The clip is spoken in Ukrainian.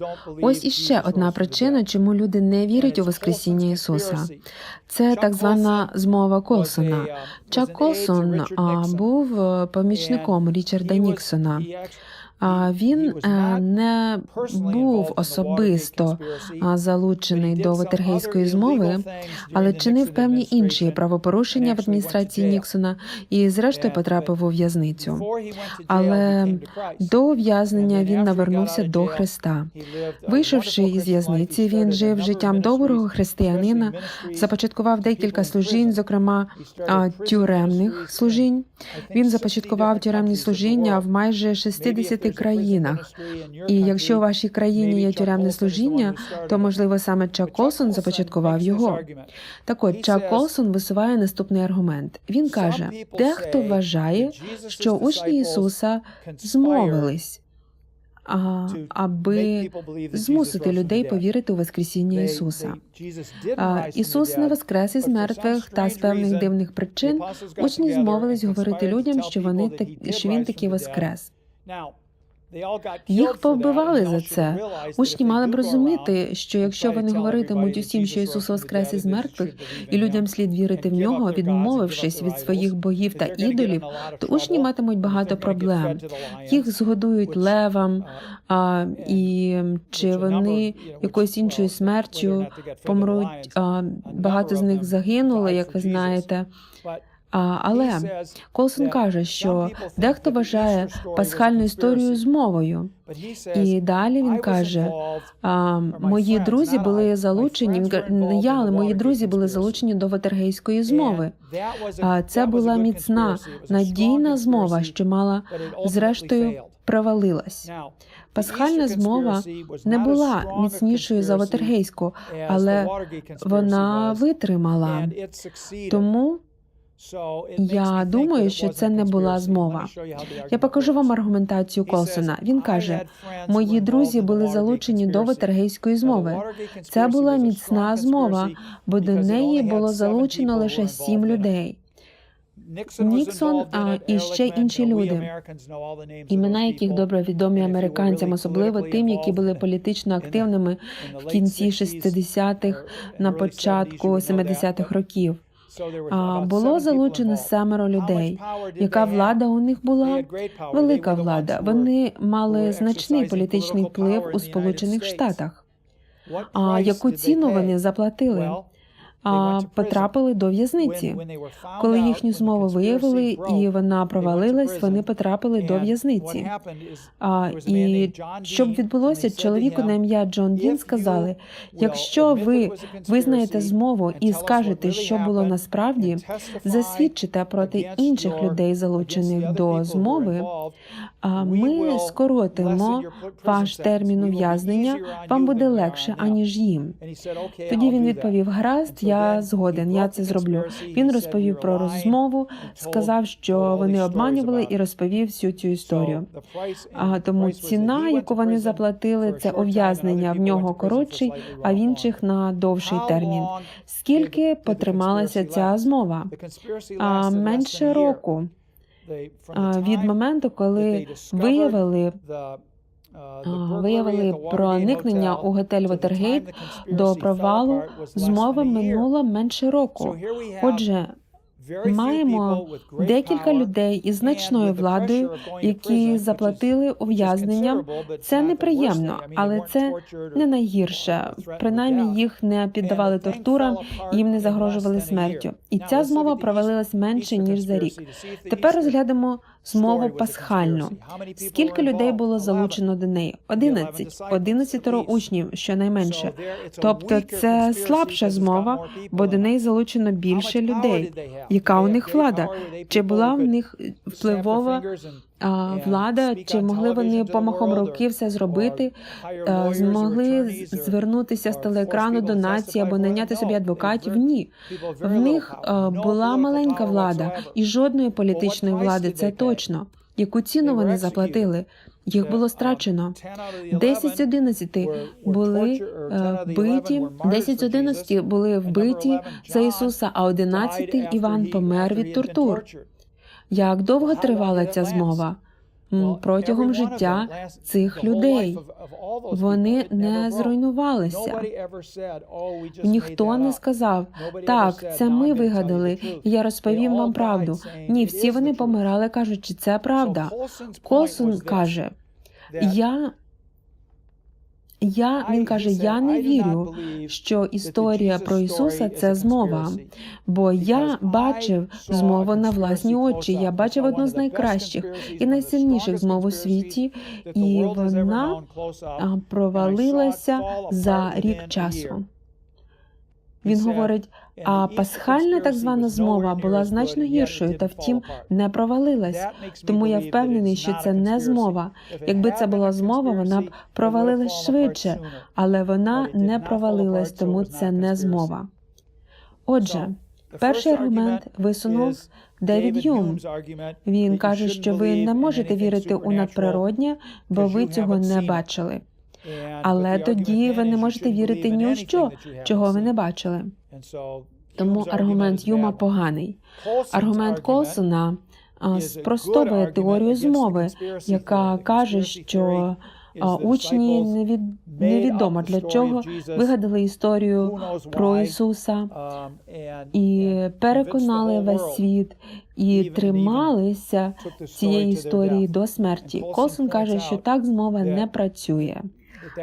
Воскресіння. Ось іще одна причина, чому люди не вірять у Воскресіння Ісуса. Це так звана змова Колсона. Чак Колсон був е, помічником Річарда Ніксона. А він е, не був особисто залучений до Ватергейської змови, але чинив певні інші правопорушення в адміністрації Ніксона і, зрештою, потрапив у в'язницю. Але до ув'язнення він навернувся до Христа. Вийшовши із в'язниці, він жив життям доброго християнина, започаткував декілька служінь, зокрема тюремних служінь. Він започаткував тюремні служіння в майже 60 країнах. І якщо у вашій країні є тюремне служіння, то можливо саме Чак Колсон започаткував його. Так от Чак Колсон висуває наступний аргумент. Він каже: дехто вважає, що учні Ісуса змовились, а, аби змусити людей повірити у Воскресіння Ісуса. А, Ісус не воскрес із мертвих та з певних дивних причин. Учні змовились говорити людям, що вони так- що він таки воскрес. Їх повбивали за це. Учні мали б розуміти, що якщо вони говоритимуть усім, що Ісус воскрес із мертвих, і людям слід вірити в нього, відмовившись від своїх богів та ідолів, то учні матимуть багато проблем. Їх згодують левам, а, і чи вони якоюсь іншою смертю помруть. А, багато з них загинули, як ви знаєте. Але Колсон каже, що дехто вважає пасхальну історію змовою. І далі він каже: мої друзі були залучені. я, але мої друзі були залучені до Ватергейської змови. Це була міцна надійна змова, що мала зрештою провалилась. Пасхальна змова не була міцнішою за Ватергейську, але вона витримала. Тому я думаю, що це не була змова. Я покажу вам аргументацію Колсона. Він каже: мої друзі були залучені до Ватергейської змови. Це була міцна змова, бо до неї було залучено лише сім людей. Ніксон а, і ще інші люди, Імена яких добре відомі американцям, особливо тим, які були політично активними в кінці 60-х, на початку 70-х років. Було залучено семеро людей. Яка влада у них була? Велика влада. Вони мали значний політичний вплив у Сполучених Штатах. А яку ціну вони заплатили? А потрапили до в'язниці. Коли їхню змову виявили і вона провалилась, вони потрапили до в'язниці. А і що б відбулося, чоловіку на ім'я Джон Дін сказали: якщо ви визнаєте змову і скажете, що було насправді, засвідчите проти інших людей, залучених до змови. Ми скоротимо ваш термін ув'язнення. Вам буде легше аніж їм. Тоді він відповів: гаразд, я згоден, я це зроблю. Він розповів про розмову, сказав, що вони обманювали, і розповів всю цю історію. А тому ціна, яку вони заплатили, це ув'язнення в нього коротший, а в інших на довший термін. Скільки потрималася ця змова? А менше року. Від моменту, коли виявили а, виявили проникнення у готель Ватергейт до провалу, змова минула менше року. Отже, маємо декілька людей із значною владою, які заплатили ув'язненням. Це неприємно, але це не найгірше. Принаймні їх не піддавали тортурам, їм не загрожували смертю. І ця змова провалилась менше ніж за рік. Тепер розглянемо змову пасхальну. Скільки людей було залучено до неї? Одинадцять. Одинадцятеро учнів, щонайменше. Тобто це слабша змова, бо до неї залучено більше людей. Яка у них влада? Чи була в них впливова влада? Чи могли вони помахом руки все зробити? Змогли звернутися з телеекрану до нації або наняти собі адвокатів? Ні. В них була маленька влада і жодної політичної влади. Це точно. Яку ціну вони заплатили? Їх було страчено. 10 з 11 були е, вбиті, 10 з 11 були вбиті за Ісуса, а 11 Іван помер від тортур. Як довго тривала ця змова? протягом життя цих людей. Вони не зруйнувалися. Ніхто не сказав, так, це ми вигадали, і я розповім вам правду. Ні, всі вони помирали, кажучи, це правда. Колсон каже: я, я він каже, я не вірю, що історія про Ісуса це змова. Бо я бачив змову на власні очі. Я бачив одну з найкращих і найсильніших змов у світі, і вона провалилася за рік часу. Він говорить, а пасхальна так звана змова була значно гіршою, та втім не провалилась. Тому я впевнений, що це не змова. Якби це була змова, вона б провалилась швидше, але вона не провалилась, тому це не змова. Отже, перший аргумент висунув Девід Юм. Він каже, що ви не можете вірити у надприроднє, бо ви цього не бачили. Але тоді ви не можете вірити ні у що, чого ви не бачили. Тому аргумент Юма поганий. Аргумент Колсона спростовує теорію змови, яка каже, що учні невід... невідомо для чого вигадали історію про Ісуса і переконали весь світ і трималися цієї історії до смерті. Колсон каже, що так змова не працює.